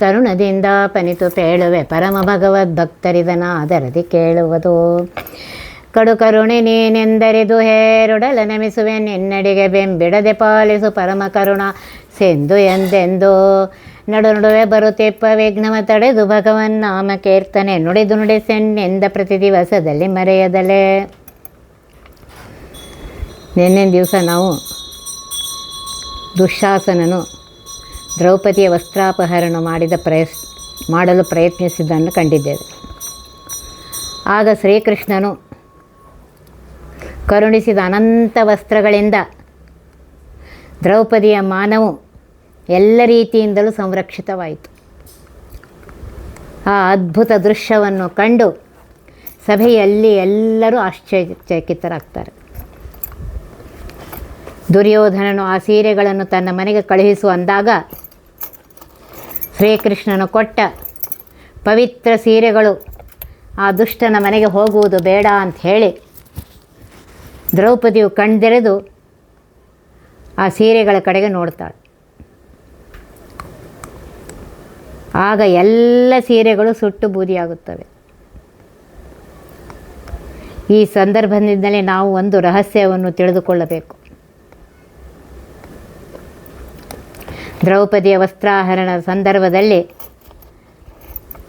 ತರುಣದಿಂದ ಪನಿತು ಪೇಳುವೆ ಪರಮ ಭಗವದ್ ಭಗವದ್ಭಕ್ತರಿದನ ಅದರದಿ ಕೇಳುವುದು. ಕಡು ಕರುಣೆ ನೀನೆಂದರಿದು ಹೇರುಡಲ ನಮಿಸುವೆ ನಿನ್ನಡಿಗೆ ಬೆಂಬಿಡದೆ ಪಾಲಿಸು ಪರಮ ಕರುಣ ಸೆಂದು ಎಂದೆಂದು. ನಡು ನಡುವೆ ಬರುತ್ತಿಪ್ಪ ವಿಘ್ನವ ತಡೆದು ಭಗವನ್ ನಾಮ ಕೀರ್ತನೆ ನುಡಿದು ನುಡಿಸೆನ್ನೆಂದ ಪ್ರತಿ ದಿವಸದಲ್ಲಿ ಮರೆಯದಲೇ. ನಿನ್ನೆ ದಿವಸ ನಾವು ದುಶ್ಯಾಸನನು ದ್ರೌಪದಿಯ ವಸ್ತ್ರಾಪಹರಣ ಮಾಡಿದ ಪ್ರಯಸ್, ಮಾಡಲು ಪ್ರಯತ್ನಿಸಿದ್ದನ್ನು ಕಂಡಿದ್ದೇವೆ. ಆಗ ಶ್ರೀಕೃಷ್ಣನು ಕರುಣಿಸಿದ ಅನಂತ ವಸ್ತ್ರಗಳಿಂದ ದ್ರೌಪದಿಯ ಮಾನವು ಎಲ್ಲ ರೀತಿಯಿಂದಲೂ ಸಂರಕ್ಷಿತವಾಯಿತು. ಆ ಅದ್ಭುತ ದೃಶ್ಯವನ್ನು ಕಂಡು ಸಭೆಯಲ್ಲಿ ಎಲ್ಲರೂ ಆಶ್ಚರ್ಯಚಕಿತರಾಗ್ತಾರೆ. ದುರ್ಯೋಧನನು ಆ ಸೀರೆಗಳನ್ನು ತನ್ನ ಮನೆಗೆ ಕಳುಹಿಸು ಅಂದಾಗ ಶ್ರೀಕೃಷ್ಣನು ಕೊಟ್ಟ ಪವಿತ್ರ ಸೀರೆಗಳು ಆ ದುಷ್ಟನ ಮನೆಗೆ ಹೋಗುವುದು ಬೇಡ ಅಂತ ಹೇಳಿ ದ್ರೌಪದಿಯು ಕಣ್ದೆರೆದು ಆ ಸೀರೆಗಳ ಕಡೆಗೆ ನೋಡ್ತಾಳೆ. ಆಗ ಎಲ್ಲ ಸೀರೆಗಳು ಸುಟ್ಟು ಬೂದಿಯಾಗುತ್ತವೆ. ಈ ಸಂದರ್ಭದಿಂದಲೇ ನಾವು ಒಂದು ರಹಸ್ಯವನ್ನು ತಿಳಿದುಕೊಳ್ಳಬೇಕು. ದ್ರೌಪದಿಯ ವಸ್ತ್ರಾಹರಣ ಸಂದರ್ಭದಲ್ಲಿ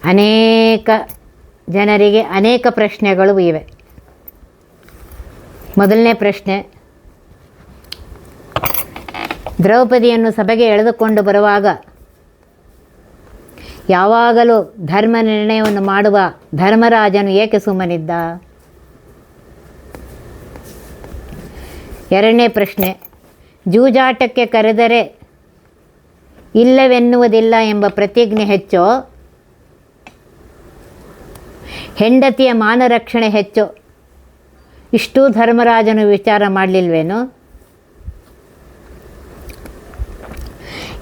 ಅನೇಕ ಜನರಿಗೆ ಅನೇಕ ಪ್ರಶ್ನೆಗಳು ಇವೆ. ಮೊದಲನೇ ಪ್ರಶ್ನೆ, ದ್ರೌಪದಿಯನ್ನು ಸಭೆಗೆ ಎಳೆದುಕೊಂಡು ಬರುವಾಗ ಯಾವಾಗಲೂ ಧರ್ಮ ನಿರ್ಣಯವನ್ನು ಮಾಡುವ ಧರ್ಮರಾಜನು ಏಕೆ ಸುಮ್ಮನಿದ್ದ? ಎರಡನೇ ಪ್ರಶ್ನೆ, ಜೂಜಾಟಕ್ಕೆ ಕರೆದರೆ ಇಲ್ಲವೆನ್ನುವುದಿಲ್ಲ ಎಂಬ ಪ್ರತಿಜ್ಞೆ ಹೆಚ್ಚೋ. ಹೆಂಡತಿಯ ಮಾನರಕ್ಷಣೆ ಹೆಚ್ಚು. ಇಷ್ಟೂ ಧರ್ಮರಾಜನು ವಿಚಾರ ಮಾಡಲಿಲ್ವೇನು?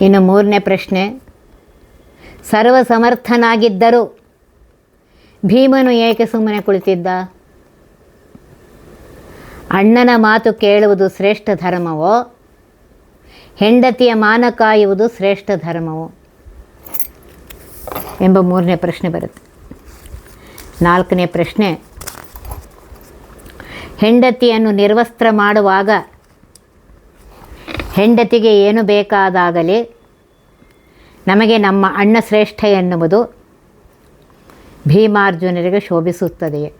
ಇನ್ನು ಮೂರನೇ ಪ್ರಶ್ನೆ. ಸರ್ವಸಮರ್ಥನಾಗಿದ್ದರೂ ಭೀಮನು ಏಕೆ ಸುಮ್ಮನೆ ಕುಳಿತಿದ್ದ? ಅಣ್ಣನ ಮಾತು ಕೇಳುವುದು ಶ್ರೇಷ್ಠ ಧರ್ಮವೋ? ಹೆಂಡತಿಯ ಮಾನ ಕಾಯುವುದು ಶ್ರೇಷ್ಠ ಧರ್ಮವು ಎಂಬ ಮೂರನೇ ಪ್ರಶ್ನೆ ಬರುತ್ತೆ. ನಾಲ್ಕನೇ ಪ್ರಶ್ನೆ, ಹೆಂಡತಿಯನ್ನು ನಿರ್ವಸ್ತ್ರ ಮಾಡುವಾಗ ಹೆಂಡತಿಗೆ ಏನು ಬೇಕಾದಾಗಲಿ ನಮಗೆ ನಮ್ಮ ಅಣ್ಣ ಶ್ರೇಷ್ಠ ಎನ್ನುವುದು ಭೀಮಾರ್ಜುನರಿಗೆ ಶೋಭಿಸುತ್ತದೆಯೇ?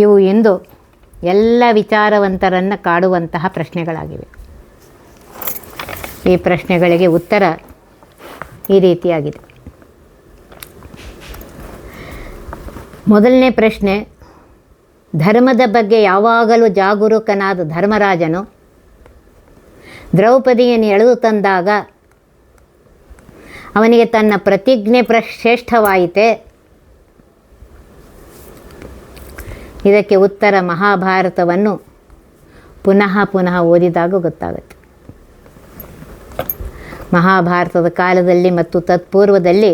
ಇವು ಇಂದು ಎಲ್ಲ ವಿಚಾರವಂತರನ್ನು ಕಾಡುವಂತಹ ಪ್ರಶ್ನೆಗಳಾಗಿವೆ. ಈ ಪ್ರಶ್ನೆಗಳಿಗೆ ಉತ್ತರ ಈ ರೀತಿಯಾಗಿದೆ. ಮೊದಲನೇ ಪ್ರಶ್ನೆ, ಧರ್ಮದ ಬಗ್ಗೆ ಯಾವಾಗಲೂ ಜಾಗರೂಕನಾದ ಧರ್ಮರಾಜನು ದ್ರೌಪದಿಯನ್ನು ಎಳೆದು ತಂದಾಗ ಅವನಿಗೆ ತನ್ನ ಪ್ರತಿಜ್ಞೆ ಪ್ರ ಶ್ರೇಷ್ಠವಾಯಿತೆ ಇದಕ್ಕೆ ಉತ್ತರ ಮಹಾಭಾರತವನ್ನು ಪುನಃ ಪುನಃ ಓದಿದಾಗ ಗೊತ್ತಾಗುತ್ತೆ. ಮಹಾಭಾರತದ ಕಾಲದಲ್ಲಿ ಮತ್ತು ತತ್ಪೂರ್ವದಲ್ಲಿ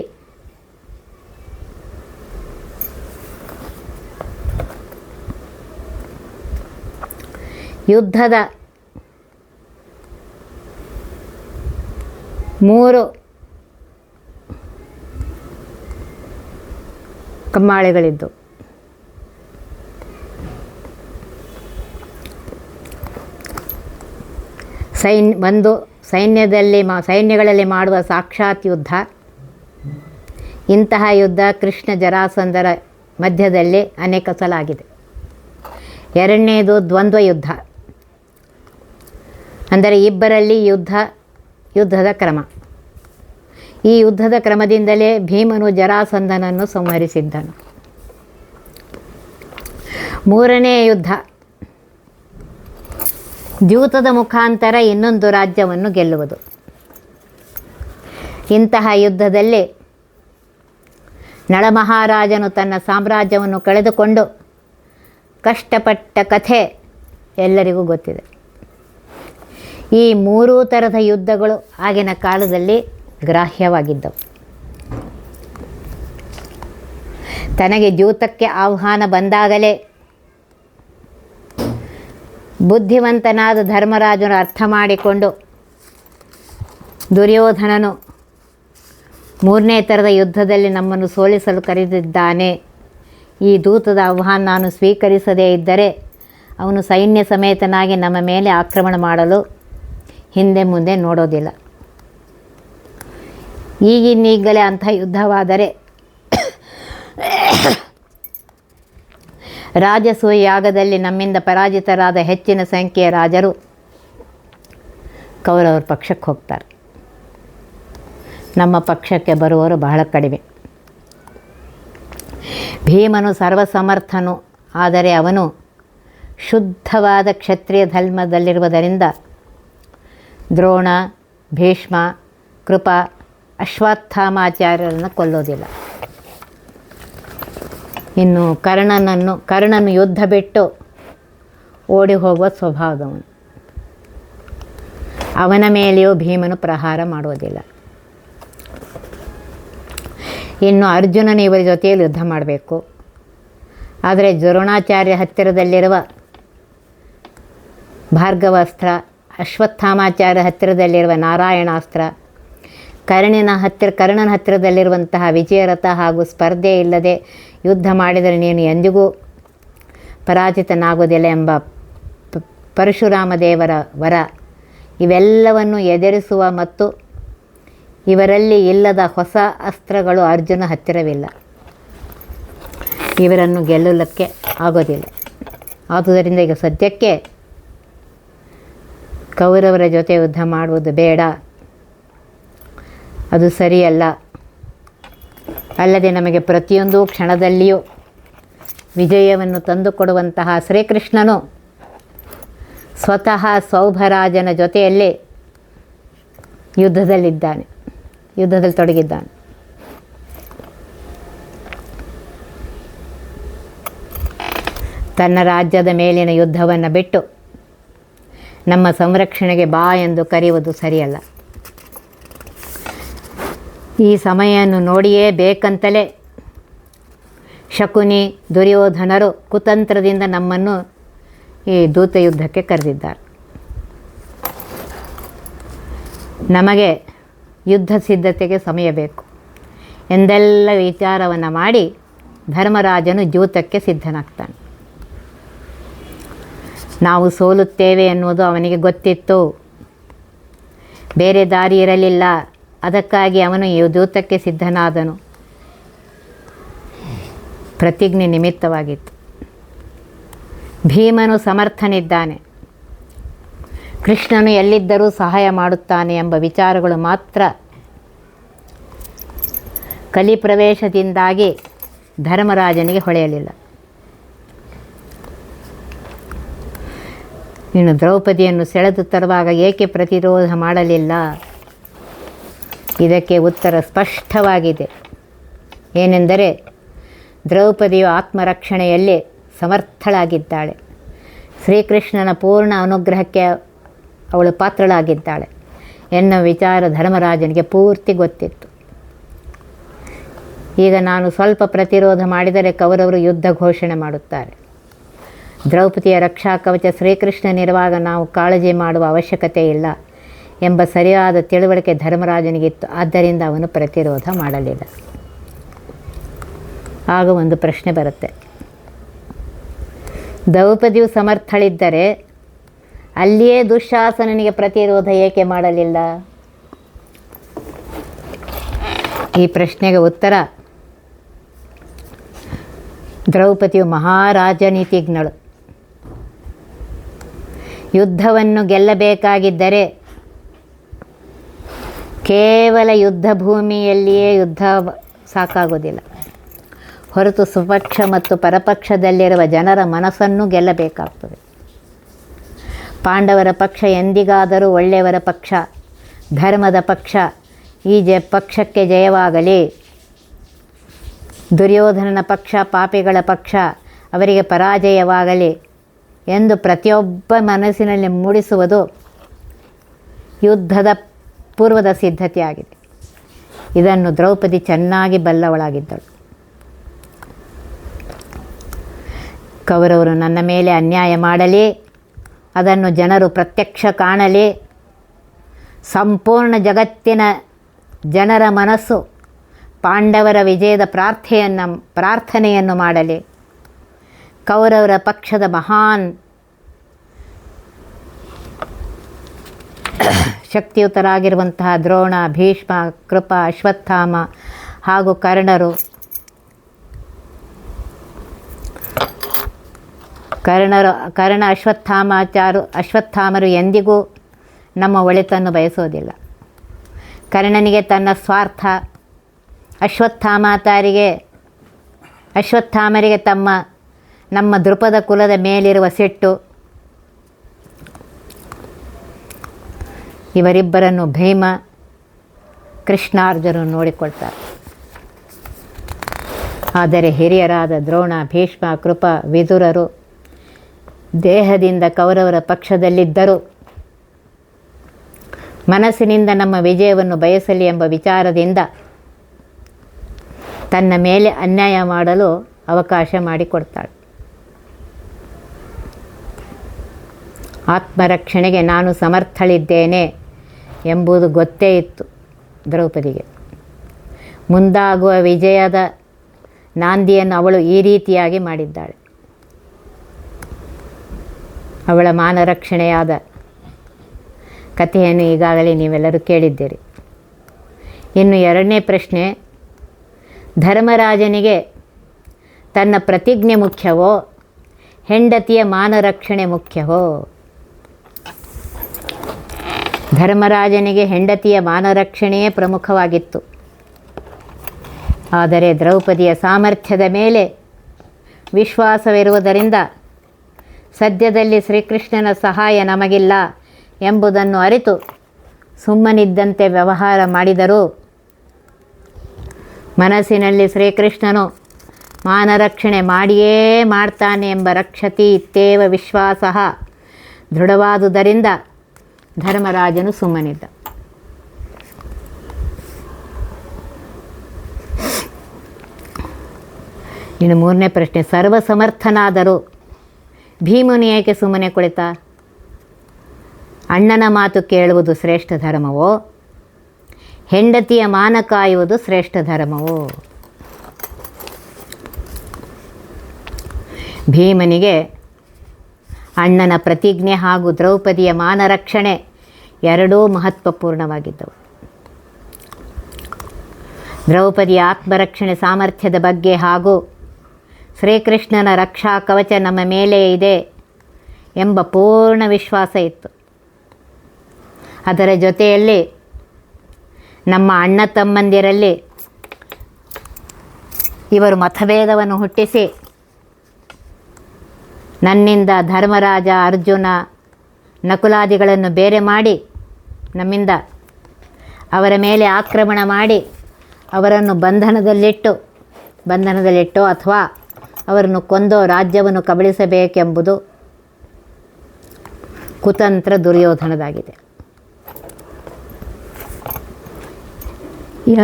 ಯುದ್ಧದ ಮೂರು ಕಮ್ಮಾಳೆಗಳಿದ್ದು. ಸೈನ್ ಒಂದು ಸೈನ್ಯದಲ್ಲಿ ಮಾ, ಸೈನ್ಯಗಳಲ್ಲಿ ಮಾಡುವ ಸಾಕ್ಷಾತ್ ಯುದ್ಧ. ಇಂತಹ ಯುದ್ಧ ಕೃಷ್ಣ ಜರಾಸಂಧರ ಮಧ್ಯದಲ್ಲಿ ಅನೇಕ ಸಲ ಆಗಿದೆ ಎರಡನೇದು ದ್ವಂದ್ವ ಯುದ್ಧ. ಅಂದರೆ ಇಬ್ಬರಲ್ಲಿ ಯುದ್ಧ, ಯುದ್ಧದ ಕ್ರಮ. ಈ ಯುದ್ಧದ ಕ್ರಮದಿಂದಲೇ ಭೀಮನು ಜರಾಸಂದನನ್ನು ಸಂಹರಿಸಿದ್ದನು. ಮೂರನೇ ಯುದ್ಧ. ದ್ಯೂತದ ಮುಖಾಂತರ ಇನ್ನೊಂದು ರಾಜ್ಯವನ್ನು ಗೆಲ್ಲುವುದು. ಇಂತಹ ಯುದ್ಧದಲ್ಲಿ ನಳಮಹಾರಾಜನು ತನ್ನ ಸಾಮ್ರಾಜ್ಯವನ್ನು ಕಳೆದುಕೊಂಡು ಕಷ್ಟಪಟ್ಟ ಕಥೆ ಎಲ್ಲರಿಗೂ ಗೊತ್ತಿದೆ. ಈ ಮೂರೂ ಥರದ ಯುದ್ಧಗಳು ಆಗಿನ ಕಾಲದಲ್ಲಿ ಗ್ರಾಹ್ಯವಾಗಿದ್ದವು. ತನಗೆ ದ್ಯೂತಕ್ಕೆ ಆಹ್ವಾನ ಬಂದಾಗಲೇ ಬುದ್ಧಿವಂತನಾದ ಧರ್ಮರಾಜನು ಅರ್ಥ ಮಾಡಿಕೊಂಡು ದುರ್ಯೋಧನನು ಮೂರನೇ ಥರದ ಯುದ್ಧದಲ್ಲಿ ನಮ್ಮನ್ನು ಸೋಲಿಸಲು ಕರೆದಿದ್ದಾನೆ. ಈ ದೂತದ ಆಹ್ವಾನ ನಾನು ಸ್ವೀಕರಿಸದೇ ಇದ್ದರೆ ಅವನು ಸೈನ್ಯ ಸಮೇತನಾಗಿ ನಮ್ಮ ಮೇಲೆ ಆಕ್ರಮಣ ಮಾಡಲು ಹಿಂದೆ ಮುಂದೆ ನೋಡೋದಿಲ್ಲ. ಈಗಿನ್ನೀಗಲೇ ಅಂಥ ಯುದ್ಧವಾದರೆ ರಾಜಸೂಯ ಯಾಗದಲ್ಲಿ ನಮ್ಮಿಂದ ಪರಾಜಿತರಾದ ಹೆಚ್ಚಿನ ಸಂಖ್ಯೆಯ ರಾಜರು ಕೌರವರ ಪಕ್ಷಕ್ಕೆ ಹೋಗ್ತಾರೆ. ನಮ್ಮ ಪಕ್ಷಕ್ಕೆ ಬರುವವರು ಬಹಳ ಕಡಿಮೆ. ಭೀಮನು ಸರ್ವಸಮರ್ಥನು, ಆದರೆ ಅವನು ಶುದ್ಧವಾದ ಕ್ಷತ್ರಿಯ ಧರ್ಮದಲ್ಲಿರುವುದರಿಂದ ದ್ರೋಣ, ಭೀಷ್ಮ, ಕೃಪಾ, ಅಶ್ವತ್ಥಾಮಾಚಾರ್ಯರನ್ನು ಕೊಲ್ಲೋದಿಲ್ಲ ಇನ್ನು ಕರ್ಣನನ್ನು, ಕರ್ಣನು ಯುದ್ಧ ಬಿಟ್ಟು ಓಡಿ ಹೋಗುವ ಸ್ವಭಾವದವನು. ಅವನ ಮೇಲೆಯೂ ಭೀಮನು ಪ್ರಹಾರ ಮಾಡುವುದಿಲ್ಲ. ಇನ್ನು ಅರ್ಜುನನ ಇವರ ಜೊತೆಯಲ್ಲಿ ಯುದ್ಧ ಮಾಡಬೇಕು. ಆದರೆ ದ್ರೋಣಾಚಾರ್ಯ ಹತ್ತಿರದಲ್ಲಿರುವ ಭಾರ್ಗವಾಸ್ತ್ರ, ಅಶ್ವತ್ಥಾಮಾಚಾರ್ಯ ಹತ್ತಿರದಲ್ಲಿರುವ ನಾರಾಯಣಾಸ್ತ್ರ ಕರ್ಣಿನ ಹತ್ತಿರ, ಕರ್ಣನ ಹತ್ತಿರದಲ್ಲಿರುವಂತಹ ವಿಜಯರಥ ಹಾಗೂ ಸ್ಪರ್ಧೆ ಇಲ್ಲದೆ ಯುದ್ಧ ಮಾಡಿದರೆ ನೀನು ಎಂದಿಗೂ ಪರಾಜಿತನಾಗುವುದಿಲ್ಲ ಎಂಬ ಪರಶುರಾಮ ದೇವರ ವರ. ಇವೆಲ್ಲವನ್ನು ಎದುರಿಸುವ ಮತ್ತು ಇವರಲ್ಲಿ ಇಲ್ಲದ ಹೊಸ ಅಸ್ತ್ರಗಳು ಅರ್ಜುನ ಹತ್ತಿರವಿಲ್ಲ. ಇವರನ್ನು ಗೆಲ್ಲಲಿಕ್ಕೆ ಆಗೋದಿಲ್ಲ. ಆದುದರಿಂದ ಈಗ ಸದ್ಯಕ್ಕೆ ಕೌರವರ ಜೊತೆ ಯುದ್ಧ ಮಾಡುವುದು ಬೇಡ. ಅದು ಸರಿಯಲ್ಲ. ಅಲ್ಲದೆ ನಮಗೆ ಪ್ರತಿಯೊಂದು ಕ್ಷಣದಲ್ಲಿಯೂ ವಿಜಯವನ್ನು ತಂದುಕೊಡುವಂತಹ ಶ್ರೀಕೃಷ್ಣನು ಸ್ವತಃ ಸೌಭರಾಜನ ಜೊತೆಯಲ್ಲಿ ಯುದ್ಧದಲ್ಲಿದ್ದಾನೆ. ಯುದ್ಧದಲ್ಲಿ ತೊಡಗಿದ್ದಾನೆ. ತನ್ನ ರಾಜ್ಯದ ಮೇಲಿನ ಯುದ್ಧವನ್ನು ಬಿಟ್ಟು ನಮ್ಮ ಸಂರಕ್ಷಣೆಗೆ ಬಾ ಎಂದು ಕರೆಯುವುದು ಸರಿಯಲ್ಲ. ಈ ಸಮಯವನ್ನು ನೋಡಿಯೇ ಬೇಕಂತಲೇ ಶಕುನಿ, ದುರ್ಯೋಧನರು ಕುತಂತ್ರದಿಂದ ನಮ್ಮನ್ನು ಈ ದೂತ ಯುದ್ಧಕ್ಕೆ ಕರೆದಿದ್ದಾರೆ. ನಮಗೆ ಯುದ್ಧ ಸಿದ್ಧತೆಗೆ ಸಮಯ ಬೇಕು. ಎಂದೆಲ್ಲ ವಿಚಾರವನ್ನು ಮಾಡಿ ಧರ್ಮರಾಜನು ಜೂತಕ್ಕೆ ಸಿದ್ಧನಾಗ್ತಾನೆ. ನಾವು ಸೋಲುತ್ತೇವೆ ಎನ್ನುವುದು ಅವನಿಗೆ ಗೊತ್ತಿತ್ತು. ಬೇರೆ ದಾರಿ ಇರಲಿಲ್ಲ. ಅದಕ್ಕಾಗಿ ಅವನು ಯುದ್ಧಕ್ಕೆ ಸಿದ್ಧನಾದನು. ಪ್ರತಿಜ್ಞೆ ನಿಮಿತ್ತವಾಗಿತ್ತು. ಭೀಮನು ಸಮರ್ಥನಿದ್ದಾನೆ. ಕೃಷ್ಣನು ಎಲ್ಲಿದ್ದರೂ ಸಹಾಯ ಮಾಡುತ್ತಾನೆ ಎಂಬ ವಿಚಾರಗಳು ಮಾತ್ರ ಕಲಿಪ್ರವೇಶದಿಂದಾಗಿ ಧರ್ಮರಾಜನಿಗೆ ಹೊಳೆಯಲಿಲ್ಲ. ನೀನು ದ್ರೌಪದಿಯನ್ನು ಸೆಳೆದು ತರುವಾಗ ಏಕೆ ಪ್ರತಿರೋಧ ಮಾಡಲಿಲ್ಲ? ಇದಕ್ಕೆ ಉತ್ತರ ಸ್ಪಷ್ಟವಾಗಿದೆ. ಏನೆಂದರೆ, ದ್ರೌಪದಿಯು ಆತ್ಮರಕ್ಷಣೆಯಲ್ಲಿ ಸಮರ್ಥಳಾಗಿದ್ದಾಳೆ. ಶ್ರೀಕೃಷ್ಣನ ಪೂರ್ಣ ಅನುಗ್ರಹಕ್ಕೆ ಅವಳು ಪಾತ್ರಳಾಗಿದ್ದಾಳೆ. ಎನ್ನುವ ವಿಚಾರ ಧರ್ಮರಾಜನಿಗೆ ಪೂರ್ತಿ ಗೊತ್ತಿತ್ತು. ಈಗ ನಾನು ಸ್ವಲ್ಪ ಪ್ರತಿರೋಧ ಮಾಡಿದರೆ ಕೌರವರು ಯುದ್ಧ ಘೋಷಣೆ ಮಾಡುತ್ತಾರೆ. ದ್ರೌಪದಿಯ ರಕ್ಷಾ ಕವಚ ಶ್ರೀಕೃಷ್ಣನಿರುವಾಗ ನಾವು ಕಾಳಜಿ ಮಾಡುವ ಅವಶ್ಯಕತೆ ಇಲ್ಲ. ಎಂಬ ಸರಿಯಾದ ತಿಳುವಳಿಕೆ ಧರ್ಮರಾಜನಿಗಿತ್ತು ಆದ್ದರಿಂದ ಅವನು ಪ್ರತಿರೋಧ ಮಾಡಲಿಲ್ಲ. ಆಗ ಒಂದು ಪ್ರಶ್ನೆ ಬರುತ್ತೆ. ದ್ರೌಪದಿಯು ಸಮರ್ಥಳಿದ್ದರೆ ಅಲ್ಲಿಯೇ ದುಶಾಸನನಿಗೆ ಪ್ರತಿರೋಧ ಏಕೆ ಮಾಡಲಿಲ್ಲ? ಈ ಪ್ರಶ್ನೆಗೆ ಉತ್ತರ. ದ್ರೌಪದಿಯು ಮಹಾರಾಜನೀತಿಜ್ಞಳು. ಯುದ್ಧವನ್ನು ಗೆಲ್ಲಬೇಕಾಗಿದ್ದರೆ ಕೇವಲ ಯುದ್ಧ ಭೂಮಿಯಲ್ಲಿಯೇ ಯುದ್ಧ ಸಾಕಾಗೋದಿಲ್ಲ. ಹೊರತು ಸುಪಕ್ಷ ಮತ್ತು ಪರಪಕ್ಷದಲ್ಲಿರುವ ಜನರ ಮನಸ್ಸನ್ನು ಗೆಲ್ಲಬೇಕಾಗ್ತದೆ. ಪಾಂಡವರ ಪಕ್ಷ ಎಂದಿಗಾದರೂ ಒಳ್ಳೆಯವರ ಪಕ್ಷ, ಧರ್ಮದ ಪಕ್ಷ, ಈ ಜ ಪಕ್ಷಕ್ಕೆ ಜಯವಾಗಲಿ. ದುರ್ಯೋಧನನ ಪಕ್ಷ, ಪಾಪಿಗಳ ಪಕ್ಷ, ಅವರಿಗೆ ಪರಾಜಯವಾಗಲಿ ಎಂದು ಪ್ರತಿಯೊಬ್ಬ ಮನಸ್ಸಿನಲ್ಲಿ ಮೂಡಿಸುವುದು ಯುದ್ಧದ ಪೂರ್ವದ ಸಿದ್ಧತೆಯಾಗಿದೆ ಇದನ್ನು ದ್ರೌಪದಿ ಚೆನ್ನಾಗಿ ಬಲ್ಲವಳಾಗಿದ್ದಳು. ಕೌರವರು ನನ್ನ ಮೇಲೆ ಅನ್ಯಾಯ ಮಾಡಲಿ, ಅದನ್ನು ಜನರು ಪ್ರತ್ಯಕ್ಷ ಕಾಣಲಿ. ಸಂಪೂರ್ಣ ಜಗತ್ತಿನ ಜನರ ಮನಸ್ಸು ಪಾಂಡವರ ವಿಜಯದ ಪ್ರಾರ್ಥೆಯನ್ನು, ಪ್ರಾರ್ಥನೆಯನ್ನು ಮಾಡಲಿ. ಕೌರವರ ಪಕ್ಷದ ಮಹಾನ್ ಶಕ್ತಿಯುತರಾಗಿರುವಂತಹ ದ್ರೋಣ, ಭೀಷ್ಮ, ಕೃಪ, ಅಶ್ವತ್ಥಾಮ ಹಾಗೂ ಕರ್ಣರು. ಕರ್ಣರು, ಕರ್ಣ, ಅಶ್ವತ್ಥಾಮಾಚಾರು, ಅಶ್ವತ್ಥಾಮರು ಎಂದಿಗೂ ನಮ್ಮ ಒಳಿತನ್ನು ಬಯಸೋದಿಲ್ಲ ಕರ್ಣನಿಗೆ ತನ್ನ ಸ್ವಾರ್ಥ ಅಶ್ವತ್ಥಾಮಾತಾರಿಗೆ ಅಶ್ವತ್ಥಾಮರಿಗೆ ತಮ್ಮ, ನಮ್ಮ ದೃಪದ ಕುಲದ ಮೇಲಿರುವ ಸಿಟ್ಟು ಇವರಿಬ್ಬರನ್ನು ಭೀಮ, ಕೃಷ್ಣಾರ್ಜುನ ನೋಡಿಕೊಳ್ತಾರೆ. ಆದರೆ ಹಿರಿಯರಾದ ದ್ರೋಣ, ಭೀಷ್ಮ, ಕೃಪ, ವಿದುರರು ದೇಹದಿಂದ ಕೌರವರ ಪಕ್ಷದಲ್ಲಿದ್ದರು. ಮನಸ್ಸಿನಿಂದ ನಮ್ಮ ವಿಜಯವನ್ನು ಬಯಸಲಿ ಎಂಬ ವಿಚಾರದಿಂದ ತನ್ನ ಮೇಲೆ ಅನ್ಯಾಯ ಮಾಡಲು ಅವಕಾಶ ಮಾಡಿಕೊಡ್ತಾಳೆ. ಆತ್ಮರಕ್ಷಣೆಗೆ ನಾನು ಸಮರ್ಥಳಿದ್ದೇನೆ. ಎಂಬುದು ಗೊತ್ತೇ ಇತ್ತು ದ್ರೌಪದಿಗೆ. ಮುಂದಾಗುವ ವಿಜಯದ ನಾಂದಿಯನ್ನು ಅವಳು ಈ ರೀತಿಯಾಗಿ ಮಾಡಿದ್ದಾಳೆ. ಅವಳ ಮಾನರಕ್ಷಣೆಯಾದ ಕಥೆಯನ್ನು ಈಗಾಗಲೇ ನೀವೆಲ್ಲರೂ ಕೇಳಿದ್ದೀರಿ. ಇನ್ನು ಎರಡನೇ ಪ್ರಶ್ನೆ, ಧರ್ಮರಾಜನಿಗೆ ತನ್ನ ಪ್ರತಿಜ್ಞೆ ಮುಖ್ಯವೋ, ಹೆಂಡತಿಯ ಮಾನರಕ್ಷಣೆ ಮುಖ್ಯವೋ? ಧರ್ಮರಾಜನಿಗೆ ಹೆಂಡತಿಯ ಮಾನರಕ್ಷಣೆಯೇ ಪ್ರಮುಖವಾಗಿತ್ತು. ಆದರೆ ದ್ರೌಪದಿಯ ಸಾಮರ್ಥ್ಯದ ಮೇಲೆ ವಿಶ್ವಾಸವಿರುವುದರಿಂದ ಸದ್ಯದಲ್ಲಿ ಶ್ರೀಕೃಷ್ಣನ ಸಹಾಯ ನಮಗಿಲ್ಲ ಎಂಬುದನ್ನು ಅರಿತು ಸುಮ್ಮನಿದ್ದಂತೆ ವ್ಯವಹಾರ ಮಾಡಿದರೂ ಮನಸ್ಸಿನಲ್ಲಿ ಶ್ರೀಕೃಷ್ಣನು ಮಾನರಕ್ಷಣೆ ಮಾಡಿಯೇ ಮಾಡ್ತಾನೆ ಎಂಬ ರಕ್ಷತಿ ಇತ್ತೇವ ವಿಶ್ವಾಸ ದೃಢವಾದುದರಿಂದ ಧರ್ಮರಾಜನು ಸುಮ್ಮನಿದ್ದ. ಇನ್ನು ಮೂರನೇ ಪ್ರಶ್ನೆ, ಸರ್ವಸಮರ್ಥನಾದರೂ ಭೀಮನು ಏಕೆ ಸುಮ್ಮನೆ ಕುಳಿತ? ಅಣ್ಣನ ಮಾತು ಕೇಳುವುದು ಶ್ರೇಷ್ಠ ಧರ್ಮವೋ? ಹೆಂಡತಿಯ ಮಾನ ಕಾಯುವುದು ಶ್ರೇಷ್ಠ ಧರ್ಮವೋ? ಭೀಮನಿಗೆ ಅಣ್ಣನ ಪ್ರತಿಜ್ಞೆ ಹಾಗೂ ದ್ರೌಪದಿಯ ಮಾನರಕ್ಷಣೆ ಎರಡೂ ಮಹತ್ವಪೂರ್ಣವಾಗಿದ್ದವು. ದ್ರೌಪದಿಯ ಆತ್ಮರಕ್ಷಣೆ ಸಾಮರ್ಥ್ಯದ ಬಗ್ಗೆ ಹಾಗೂ ಶ್ರೀಕೃಷ್ಣನ ರಕ್ಷಾ ಕವಚ ನಮ್ಮ ಮೇಲೆ ಇದೆ ಎಂಬ ಪೂರ್ಣ ವಿಶ್ವಾಸ ಇತ್ತು. ಅದರ ಜೊತೆಯಲ್ಲಿ ನಮ್ಮ ಅಣ್ಣ ತಮ್ಮಂದಿರಲ್ಲಿ ಇವರು ಮತಭೇದವನ್ನು ಹುಟ್ಟಿಸಿ ನನ್ನಿಂದ ಧರ್ಮರಾಜ ಅರ್ಜುನ ನಕುಲಾದಿಗಳನ್ನು ಬೇರೆ ಮಾಡಿ ನಮ್ಮಿಂದ ಅವರ ಮೇಲೆ ಆಕ್ರಮಣ ಮಾಡಿ ಅವರನ್ನು ಬಂಧನದಲ್ಲಿಟ್ಟು ಬಂಧನದಲ್ಲಿಟ್ಟು ಅಥವಾ ಅವರನ್ನು ಕೊಂದೋ ರಾಜ್ಯವನ್ನು ಕಬಳಿಸಬೇಕೆಂಬುದು ಕುತಂತ್ರ ದುರ್ಯೋಧನದಾಗಿದೆ.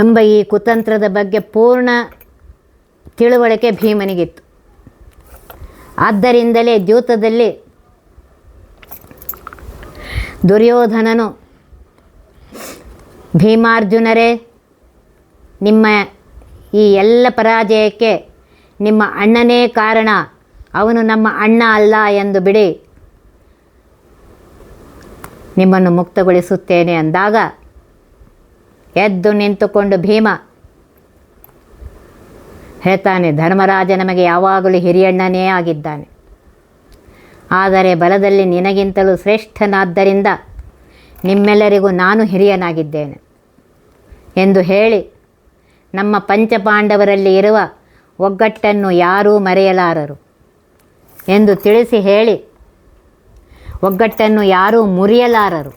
ಎಂಬ ಈ ಕುತಂತ್ರದ ಬಗ್ಗೆ ಪೂರ್ಣ ತಿಳುವಳಿಕೆ ಭೀಮನಿಗಿತ್ತು. ಆದ್ದರಿಂದಲೇ ದ್ಯೂತದಲ್ಲಿ ದುರ್ಯೋಧನನು ಭೀಮಾರ್ಜುನರೇ, ನಿಮ್ಮ ಈ ಎಲ್ಲ ಪರಾಜಯಕ್ಕೆ ನಿಮ್ಮ ಅಣ್ಣನೇ ಕಾರಣ. ಅವನು ನಮ್ಮ ಅಣ್ಣ ಅಲ್ಲ ಎಂದು ಬಿಡಿ. ನಿಮ್ಮನ್ನು ಮುಕ್ತಗೊಳಿಸುತ್ತೇನೆ ಅಂದಾಗ ಎದ್ದು ನಿಂತುಕೊಂಡು ಭೀಮ ಹೇಳ್ತಾನೆ, ಧರ್ಮರಾಜ ನಮಗೆ ಯಾವಾಗಲೂ ಹಿರಿಯಣ್ಣನೇ ಆಗಿದ್ದಾನೆ. ಆದರೆ ಬಲದಲ್ಲಿ ನಿನಗಿಂತಲೂ ಶ್ರೇಷ್ಠನಾದ್ದರಿಂದ ನಿಮ್ಮೆಲ್ಲರಿಗೂ ನಾನು ಹಿರಿಯನಾಗಿದ್ದೇನೆ. ಎಂದು ಹೇಳಿ ನಮ್ಮ ಪಂಚಪಾಂಡವರಲ್ಲಿ ಇರುವ ಒಗ್ಗಟ್ಟನ್ನು ಯಾರೂ ಮರೆಯಲಾರರು. ಎಂದು ತಿಳಿಸಿ ಹೇಳಿ ಒಗ್ಗಟ್ಟನ್ನು ಯಾರೂ ಮುರಿಯಲಾರರು.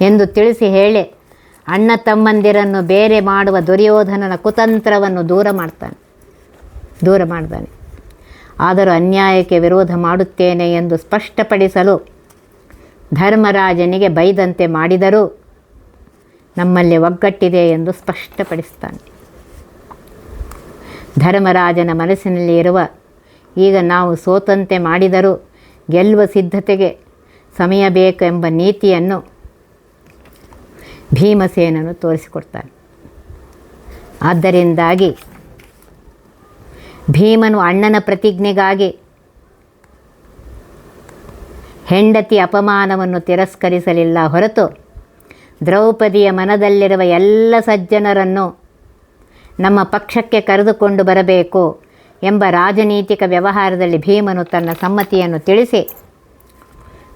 ಎಂದು ತಿಳಿಸಿ ಹೇಳಿ ಅಣ್ಣ ತಮ್ಮಂದಿರನ್ನು ಬೇರೆ ಮಾಡುವ ದುರ್ಯೋಧನನ ಕುತಂತ್ರವನ್ನು ದೂರ ಮಾಡ್ತಾನೆ. ದೂರ ಮಾಡ್ತಾನೆ ಆದರೂ ಅನ್ಯಾಯಕ್ಕೆ ವಿರೋಧ ಮಾಡುತ್ತೇನೆ ಎಂದು ಸ್ಪಷ್ಟಪಡಿಸಲು ಧರ್ಮರಾಜನಿಗೆ ಬೈದಂತೆ ಮಾಡಿದರೂ ನಮ್ಮಲ್ಲಿ ಒಗ್ಗಟ್ಟಿದೆ ಎಂದು ಸ್ಪಷ್ಟಪಡಿಸ್ತಾನೆ. ಧರ್ಮರಾಜನ ಮನಸ್ಸಿನಲ್ಲಿ ಇರುವ ಈಗ ನಾವು ಸೋತಂತೆ ಮಾಡಿದರೂ ಗೆಲ್ಲುವ ಸಿದ್ಧತೆಗೆ ಸಮಯ ಬೇಕು ಎಂಬ ನೀತಿಯನ್ನು ಭೀಮಸೇನನು ತೋರಿಸಿಕೊಡ್ತಾನೆ. ಆದ್ದರಿಂದಾಗಿ ಭೀಮನು ಅಣ್ಣನ ಪ್ರತಿಜ್ಞೆಗಾಗಿ ಹೆಂಡತಿ ಅಪಮಾನವನ್ನು ತಿರಸ್ಕರಿಸಲಿಲ್ಲ ಹೊರತು ದ್ರೌಪದಿಯ ಮನದಲ್ಲಿರುವ ಎಲ್ಲ ಸಜ್ಜನರನ್ನು ನಮ್ಮ ಪಕ್ಷಕ್ಕೆ ಕರೆದುಕೊಂಡು ಬರಬೇಕು ಎಂಬ ರಾಜನೀತಿಕ ವ್ಯವಹಾರದಲ್ಲಿ ಭೀಮನು ತನ್ನ ಸಮ್ಮತಿಯನ್ನು ತಿಳಿಸಿ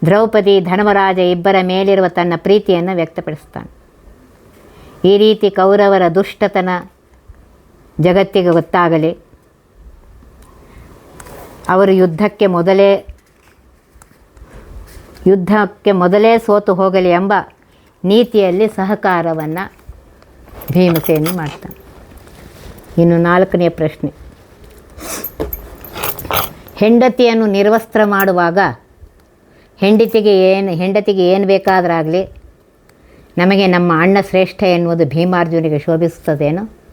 ದ್ರೌಪದಿ ಧನವರಾಜ ಇಬ್ಬರ ಮೇಲಿರುವ ತನ್ನ ಪ್ರೀತಿಯನ್ನು ವ್ಯಕ್ತಪಡಿಸ್ತಾನೆ. ಈ ರೀತಿ ಕೌರವರ ದುಷ್ಟತನ ಜಗತ್ತಿಗೆ ಗೊತ್ತಾಗಲಿ. ಅವರು ಯುದ್ಧಕ್ಕೆ ಮೊದಲೇ ಯುದ್ಧಕ್ಕೆ ಮೊದಲೇ ಸೋತು ಹೋಗಲಿ ಎಂಬ ನೀತಿಯಲ್ಲಿ ಸಹಕಾರವನ್ನು ಭೀಮಸೇನಿ ಮಾಡ್ತಾನೆ. ಇನ್ನು ನಾಲ್ಕನೆಯ ಪ್ರಶ್ನೆ. ಹೆಂಡತಿಯನ್ನು ನಿರ್ವಸ್ತ್ರ ಮಾಡುವಾಗ ಹೆಂಡತಿಗೆ ಏನು ಹೆಂಡತಿಗೆ ಏನು ಬೇಕಾದರಾಗಲಿ ನಮಗೆ ನಮ್ಮ ಅಣ್ಣ ಶ್ರೇಷ್ಠ ಎನ್ನುವುದು ಭೀಮಾರ್ಜುನಿಗೆ ಶೋಭಿಸುತ್ತದೇನು?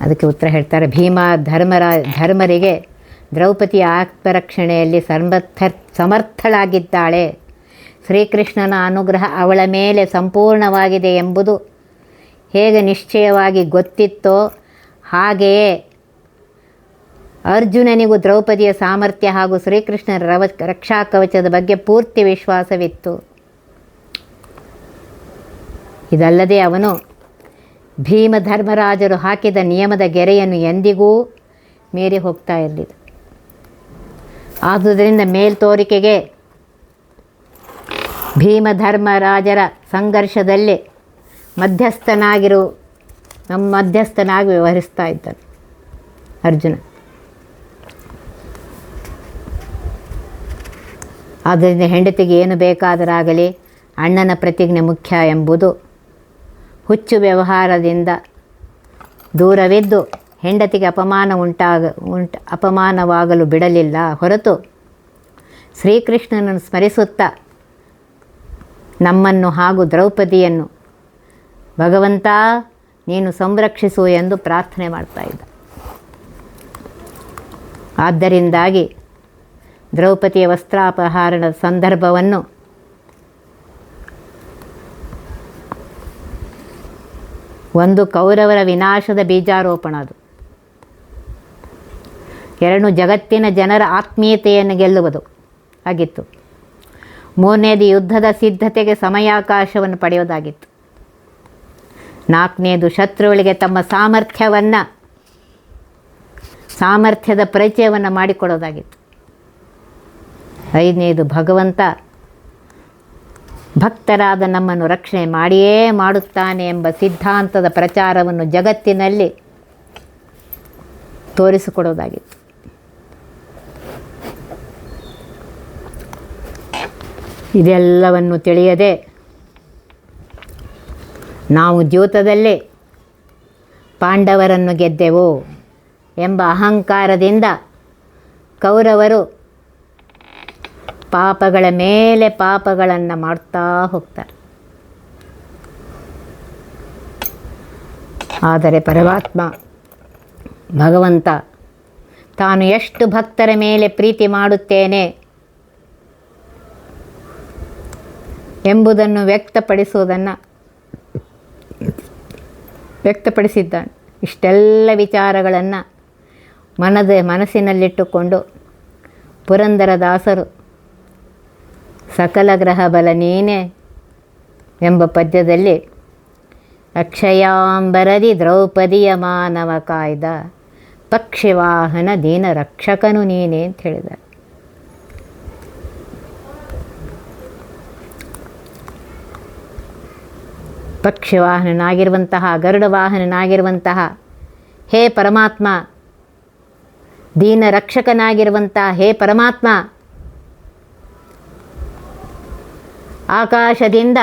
ಅದಕ್ಕೆ ಉತ್ತರ ಹೇಳ್ತಾರೆ, ಭೀಮ ಧರ್ಮರ, ಧರ್ಮರಿಗೆ ದ್ರೌಪದಿಯ ಆತ್ಮರಕ್ಷಣೆಯಲ್ಲಿ ಸಮರ್ಥ, ಸಮರ್ಥಳಾಗಿದ್ದಾಳೆ. ಶ್ರೀಕೃಷ್ಣನ ಅನುಗ್ರಹ ಅವಳ ಮೇಲೆ ಸಂಪೂರ್ಣವಾಗಿದೆ ಎಂಬುದು ಹೇಗೆ ನಿಶ್ಚಯವಾಗಿ ಗೊತ್ತಿತ್ತೋ ಹಾಗೆಯೇ ಅರ್ಜುನನಿಗೂ ದ್ರೌಪದಿಯ ಸಾಮರ್ಥ್ಯ ಹಾಗೂ ಶ್ರೀಕೃಷ್ಣನ ರವ ರಕ್ಷಾ ಕವಚದ ಬಗ್ಗೆ ಪೂರ್ತಿ ವಿಶ್ವಾಸವಿತ್ತು. ಇದಲ್ಲದೆ ಅವನು ಭೀಮ ಧರ್ಮರಾಜರು ಹಾಕಿದ ನಿಯಮದ ಗೆರೆಯನ್ನು ಎಂದಿಗೂ ಮೀರಿ ಹೋಗ್ತಾ ಇರಲಿಲ್ಲ. ಆದುದರಿಂದ ಮೇಲ್ತೋರಿಕೆಗೆ ಭೀಮ ಧರ್ಮರಾಜರ ಸಂಘರ್ಷದಲ್ಲಿ ಮಧ್ಯಸ್ಥನಾಗಿರು ನಮ್ಮ ಮಧ್ಯಸ್ಥನಾಗಿ ವ್ಯವಹರಿಸ್ತಾ ಇದ್ದಾನೆ ಅರ್ಜುನ. ಆದ್ದರಿಂದ ಹೆಂಡತಿಗೆ ಏನು ಬೇಕಾದರಾಗಲಿ ಅಣ್ಣನ ಪ್ರತಿಜ್ಞೆ ಮುಖ್ಯ ಎಂಬುದು ಹುಚ್ಚು ವ್ಯವಹಾರದಿಂದ ದೂರವಿದ್ದು ಹೆಂಡತಿಗೆ ಅಪಮಾನ ಉಂಟಾಗ ಉಂಟ ಅಪಮಾನವಾಗಲು ಬಿಡಲಿಲ್ಲ. ಹೊರತು ಶ್ರೀಕೃಷ್ಣನನ್ನು ಸ್ಮರಿಸುತ್ತಾ ನಮ್ಮನ್ನು ಹಾಗೂ ದ್ರೌಪದಿಯನ್ನು, ಭಗವಂತ, ನೀನು ಸಂರಕ್ಷಿಸು ಎಂದು ಪ್ರಾರ್ಥನೆ ಮಾಡ್ತಾ ಇದ್ದ. ಆದ್ದರಿಂದಾಗಿ ದ್ರೌಪದಿಯ ವಸ್ತ್ರಾಪಹರಣದ ಸಂದರ್ಭವನ್ನು ಒಂದು ಕೌರವರ ವಿನಾಶದ ಬೀಜಾರೋಪಣ ಅದು. ಎರಡು ಜಗತ್ತಿನ ಜನರ ಆತ್ಮೀಯತೆಯನ್ನು ಗೆಲ್ಲುವುದು ಆಗಿತ್ತು. ಮೂರನೇದು ಯುದ್ಧದ ಸಿದ್ಧತೆಗೆ ಸಮಯಾವಕಾಶವನ್ನು ಪಡೆಯೋದಾಗಿತ್ತು ನಾಲ್ಕನೇದು ಶತ್ರುಗಳಿಗೆ ತಮ್ಮ ಸಾಮರ್ಥ್ಯವನ್ನು, ಸಾಮರ್ಥ್ಯದ ಪರಿಚಯವನ್ನು ಮಾಡಿಕೊಡೋದಾಗಿತ್ತು ಐದನೇದು ಭಗವಂತ. ಭಕ್ತರಾದ ನಮ್ಮನ್ನು ರಕ್ಷಣೆ ಮಾಡಿಯೇ ಮಾಡುತ್ತಾನೆ ಎಂಬ ಸಿದ್ಧಾಂತದ ಪ್ರಚಾರವನ್ನು ಜಗತ್ತಿನಲ್ಲಿ ತೋರಿಸಿಕೊಡೋದಾಗಿತ್ತು. ಇದೆಲ್ಲವನ್ನು ತಿಳಿಯದೆ ನಾವು ದ್ಯೂತದಲ್ಲೇ ಪಾಂಡವರನ್ನು ಗೆದ್ದೆವು ಎಂಬ ಅಹಂಕಾರದಿಂದ ಕೌರವರು ಪಾಪಗಳ ಮೇಲೆ ಪಾಪಗಳನ್ನು ಮಾಡ್ತಾ ಹೋಗ್ತಾರೆ. ಆದರೆ ಪರಮಾತ್ಮ, ಭಗವಂತ, ತಾನು ಎಷ್ಟು ಭಕ್ತರ ಮೇಲೆ ಪ್ರೀತಿ ಮಾಡುತ್ತೇನೆ ಎಂಬುದನ್ನು ವ್ಯಕ್ತಪಡಿಸುವುದನ್ನು ವ್ಯಕ್ತಪಡಿಸಿದ್ದಾನೆ. ಇಷ್ಟೆಲ್ಲ ವಿಚಾರಗಳನ್ನು ಮನದ ಮನಸ್ಸಿನಲ್ಲಿಟ್ಟುಕೊಂಡು ಪುರಂದರದಾಸರು ಸಕಲ ಗ್ರಹ ಬಲ ನೀನೆ ಎಂಬ ಪದ್ಯದಲ್ಲಿ ಅಕ್ಷಯಾಂಬರದಿ ದ್ರೌಪದಿಯ ಮಾನವ ಕಾಯ್ದ ಪಕ್ಷಿವಾಹನ ದೀನ ರಕ್ಷಕನು ನೀನೆ ಅಂತ ಹೇಳಿದ ಪಕ್ಷಿವಾಹನನಾಗಿರುವಂತಹ ಗರುಡ ವಾಹನನಾಗಿರುವಂತಹ ಹೇ ಪರಮಾತ್ಮ, ದೀನ ರಕ್ಷಕನಾಗಿರುವಂತಹ, ಹೇ ಪರಮಾತ್ಮ ಆಕಾಶದಿಂದ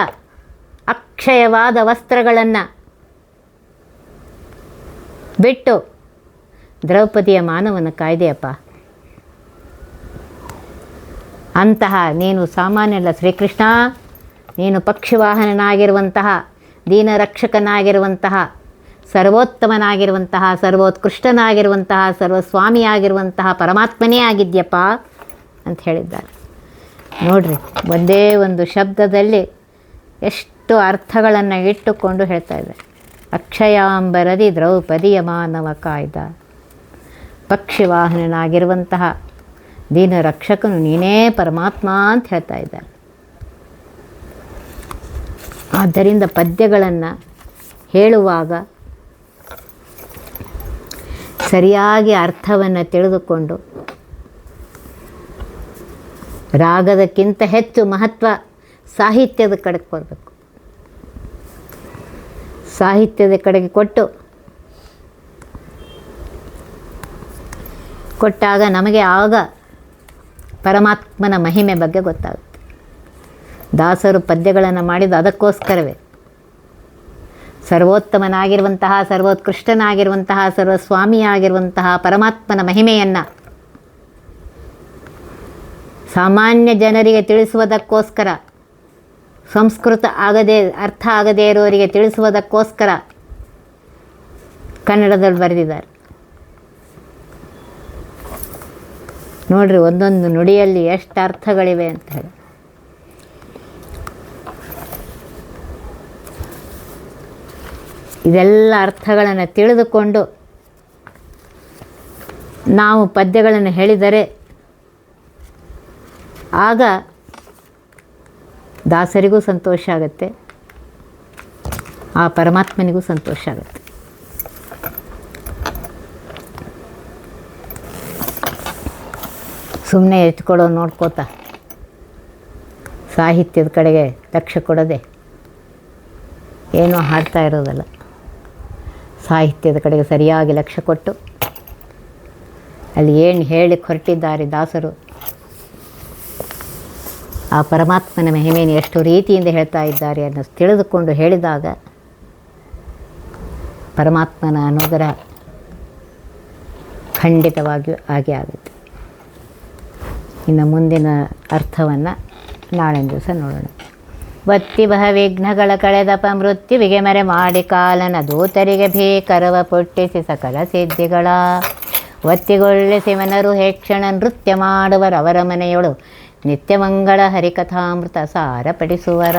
ಅಕ್ಷಯವಾದ ವಸ್ತ್ರಗಳನ್ನು ಬಿಟ್ಟು ದ್ರೌಪದಿಯ ಮಾನವನ ಕಾಯ್ದೆಯಪ್ಪ. ಅಂತಹ ನೀನು ಸಾಮಾನ್ಯಲ್ಲ ಶ್ರೀಕೃಷ್ಣ, ನೀನು ಪಕ್ಷಿವಾಹನನಾಗಿರುವಂತಹ, ದೀನರಕ್ಷಕನಾಗಿರುವಂತಹ, ಸರ್ವೋತ್ತಮನಾಗಿರುವಂತಹ, ಸರ್ವೋತ್ಕೃಷ್ಟನಾಗಿರುವಂತಹ, ಸರ್ವಸ್ವಾಮಿಯಾಗಿರುವಂತಹ ಪರಮಾತ್ಮನೇ ಆಗಿದ್ಯಪ್ಪ ಅಂತ ಹೇಳಿದ್ದಾರೆ. ನೋಡ್ರಿ, ಒಂದೇ ಒಂದು ಶಬ್ದದಲ್ಲಿ ಎಷ್ಟು ಅರ್ಥಗಳನ್ನು ಇಟ್ಟುಕೊಂಡು ಹೇಳ್ತಾ ಇದೆ ಅಕ್ಷಯಾಂಬರದಿ ದ್ರೌಪದಿಯ ಮಾನವ ಕಾಯ್ದ. ಪಕ್ಷಿವಾಹನನಾಗಿರುವಂತಹ ದೀನ ರಕ್ಷಕನು ನೀನೇ ಪರಮಾತ್ಮ ಅಂತ ಹೇಳ್ತಾ ಇದ್ದಾರೆ ಆದ್ದರಿಂದ ಪದ್ಯಗಳನ್ನು ಹೇಳುವಾಗ ಸರಿಯಾಗಿ ಅರ್ಥವನ್ನು ತಿಳಿದುಕೊಂಡು ರಾಗದಕ್ಕಿಂತ ಹೆಚ್ಚು ಮಹತ್ವ ಸಾಹಿತ್ಯದ ಕಡೆಗೆ ಕೊಡಬೇಕು ಸಾಹಿತ್ಯದ ಕಡೆಗೆ ಕೊಟ್ಟು, ಕೊಟ್ಟಾಗ ನಮಗೆ ಆಗ ಪರಮಾತ್ಮನ ಮಹಿಮೆ ಬಗ್ಗೆ ಗೊತ್ತಾಗುತ್ತೆ. ದಾಸರು ಪದ್ಯಗಳನ್ನು ಮಾಡಿದ್ದು ಅದಕ್ಕೋಸ್ಕರವೇ. ಸರ್ವೋತ್ತಮನಾಗಿರುವಂತಹ, ಸರ್ವೋತ್ಕೃಷ್ಟನಾಗಿರುವಂತಹ, ಸರ್ವಸ್ವಾಮಿಯಾಗಿರುವಂತಹ ಪರಮಾತ್ಮನ ಮಹಿಮೆಯನ್ನು ಸಾಮಾನ್ಯ ಜನರಿಗೆ ತಿಳಿಸುವುದಕ್ಕೋಸ್ಕರ, ಸಂಸ್ಕೃತ ಆಗದೆ, ಅರ್ಥ ಆಗದೇ ಇರೋರಿಗೆ ತಿಳಿಸುವುದಕ್ಕೋಸ್ಕರ ಕನ್ನಡದಲ್ಲಿ ಬರೆದಿದ್ದಾರೆ. ನೋಡ್ರಿ, ಒಂದೊಂದು ನುಡಿಯಲ್ಲಿ ಎಷ್ಟು ಅರ್ಥಗಳಿವೆ ಅಂತ ಹೇಳಿ. ಇದೆಲ್ಲ ಅರ್ಥಗಳನ್ನು ತಿಳಿದುಕೊಂಡು ನಾವು ಪದ್ಯಗಳನ್ನು ಹೇಳಿದರೆ ಆಗ ದಾಸರಿಗೂ ಸಂತೋಷ ಆಗುತ್ತೆ, ಆ ಪರಮಾತ್ಮನಿಗೂ ಸಂತೋಷ ಆಗುತ್ತೆ. ಸುಮ್ಮನೆ ಎತ್ಕೊಳ್ಳೋ ನೋಡ್ಕೋತ, ಸಾಹಿತ್ಯದ ಕಡೆಗೆ ಲಕ್ಷ್ಯ ಕೊಡದೆ ಏನೋ ಹಾಡ್ತಾ ಇರೋದಲ್ಲ. ಸಾಹಿತ್ಯದ ಕಡೆಗೆ ಸರಿಯಾಗಿ ಲಕ್ಷ್ಯ ಕೊಟ್ಟು, ಅಲ್ಲಿ ಏನು ಹೇಳಿ ಹೊರಟಿದ್ದಾರೆ ದಾಸರು ಆ ಪರಮಾತ್ಮನ ಮಹಿಮೆಯನ್ನು ಎಷ್ಟು ರೀತಿಯಿಂದ ಹೇಳ್ತಾ ಇದ್ದಾರೆ ಅನ್ನೋ ತಿಳಿದುಕೊಂಡು ಹೇಳಿದಾಗ ಪರಮಾತ್ಮನ ಅನುಗ್ರಹ ಖಂಡಿತವಾಗಿಯೂ ಆಗೇ ಆಗುತ್ತೆ. ಇನ್ನು ಮುಂದಿನ ಅರ್ಥವನ್ನು ನಾಳಿನ ದಿವಸ ನೋಡೋಣ. ಒತ್ತಿ ಬಹ ವಿಘ್ನಗಳ ಕಳೆದಪ ಮೃತ್ಯುವಿಗೆ ಮರೆ ಮಾಡಿ ಕಾಲನ ದೂತರಿಗೆ ಭೀಕರವ ಪುಟ್ಟಿಸಿ ಸಕಲ ಸಿದ್ಧಿಗಳ. ಒತ್ತಿಗೊಳ್ಳಿಸಿ ಮನರು ಹೇಕ್ಷಣ ನೃತ್ಯ ಮಾಡುವರವರ ಮನೆಯೊಳು ನಿತ್ಯಮಂಗಳ ಹರಿಕಥಾಮೃತ ಸಾರಪಡಿಸುವರ.